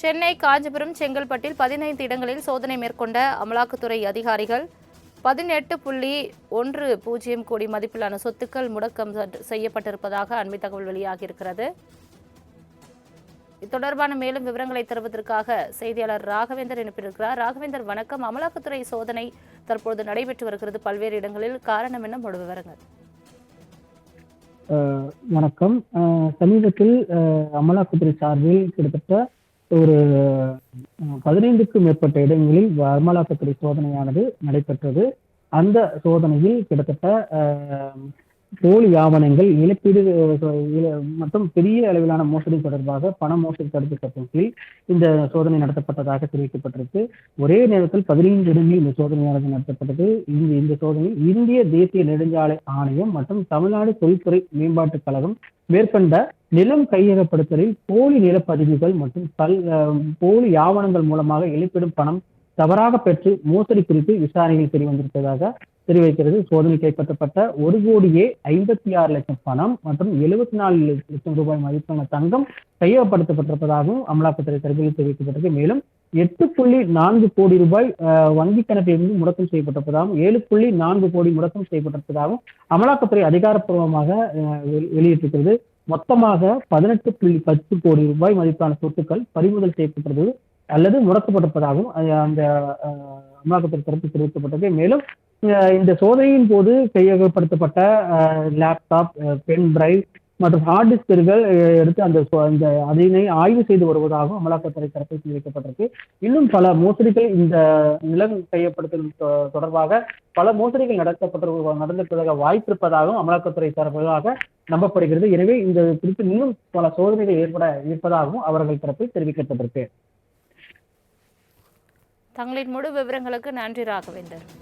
சென்னை காஞ்சிபுரம் செங்கல்பட்டில் பதினைந்து இடங்களில் சோதனை மேற்கொண்ட அமலாக்கத்துறை அதிகாரிகள் பதினெட்டு புள்ளி ஒன்று பூஜ்ஜியம் கோடி மதிப்பிலான சொத்துக்கள் முடக்கம் செய்யப்பட்டிருப்பதாக அண்மை தகவல் வெளியாகியிருக்கிறது. இது தொடர்பான மேலும் விவரங்களை தருவதற்காக செய்தியாளர் ராகவேந்தர் அனுப்பியிருக்கிறார் ராகவேந்தர் வணக்கம். அமலாக்கத்துறை சோதனை தற்பொழுது நடைபெற்று வருகிறது. பல்வேறு இடங்களில் காரணம் என்ன? முழு விவரங்கள். வணக்கம். சமீபத்தில் அமலாக்கத்துறை சார்பில் கிட்டத்தட்ட ஒரு பதினைந்துக்கும் மேற்பட்ட இடங்களில் அமலாக்கத்துறை சோதனையானது நடைபெற்றது. அந்த சோதனையில் கிட்டத்தட்ட போலி ஆவணங்கள் இழப்பீடு இழ- மற்றும் பெரிய அளவிலான மோசடி தொடர்பாக பண மோசடி தடுப்பு சட்டத்தின் கீழ் இந்த சோதனை நடத்தப்பட்டதாக தெரிவிக்கப்பட்டிருக்கு. ஒரே நேரத்தில் பதினைந்து இடங்களில் இந்த சோதனையானது நடத்தப்பட்டது. இந்த இந்த சோதனையில் இந்திய தேசிய நெடுஞ்சாலை ஆணையம் மற்றும் தமிழ்நாடு தொழில்துறை மேம்பாட்டுக் கழகம் மேற்கொண்ட நிலம் கையகப்படுத்தலில் போலி நிலப்பதிவுகள் மற்றும் கல் போலி ஆவணங்கள் மூலமாக இழப்பீடும் பணம் தவறாக பெற்று மோசடி குறித்து விசாரணையில் தெரியவந்திருப்பதாக தெரிவிக்கிறது. சோதனை கைப்பற்றப்பட்ட ஒரு கோடியே ஐம்பத்தி ஆறு லட்சம் பணம் மற்றும் எழுபத்தி நாலு லட்சம் ரூபாய் மதிப்பான தங்கம் கையகப்படுத்தப்பட்டிருப்பதாகவும் அமலாக்கத்துறை தரப்பில் தெரிவிக்கப்பட்டது மேலும் எட்டு புள்ளி நான்கு கோடி ரூபாய் வங்கி கணக்கிலிருந்து முடக்கம் செய்யப்பட்டிருப்பதாகவும் ஏழு புள்ளி நான்கு கோடி முடக்கம் செய்யப்பட்டிருப்பதாகவும் அமலாக்கத்துறை அதிகாரப்பூர்வமாக வெளியிட்டிருக்கிறது. மொத்தமாக பதினெட்டு புள்ளி பத்து கோடி ரூபாய் மதிப்பான சொத்துக்கள் பறிமுதல் செய்யப்பட்டது அல்லது முடக்கப்பட்டிருப்பதாகவும் அந்த அஹ், அமலாக்கத்துறை தரப்பு தெரிவிக்கப்பட்டது. மேலும் இந்த சோதனையின் போது கையகப்படுத்தப்பட்ட லேப்டாப் பென் டிரைவ் மற்றும் ஹார்ட் டிஸ்கர்கள் எடுத்து அந்த அந்த அதனை ஆய்வு செய்து வருவதாகவும் அமலாக்கத்துறை தரப்பில் தெரிவிக்கப்பட்டிருக்கு. இன்னும் பல மோசடிகள் இந்த நிலம் கையப்படுத்தல் தொடர்பாக பல மோசடிகள் நடத்தப்பட்ட நடந்திருப்பதாக வாய்ப்பிருப்பதாகவும் அமலாக்கத்துறை தரப்பாக நம்பப்படுகிறது. எனவே இந்த குறித்து இன்னும் பல சோதனைகள் ஏற்பட இருப்பதாகவும் அவர்கள் தரப்பில் தெரிவிக்கப்பட்டிருக்கு. தங்களின் முழு விவரங்களுக்கு நன்றி ராகவேந்தர்.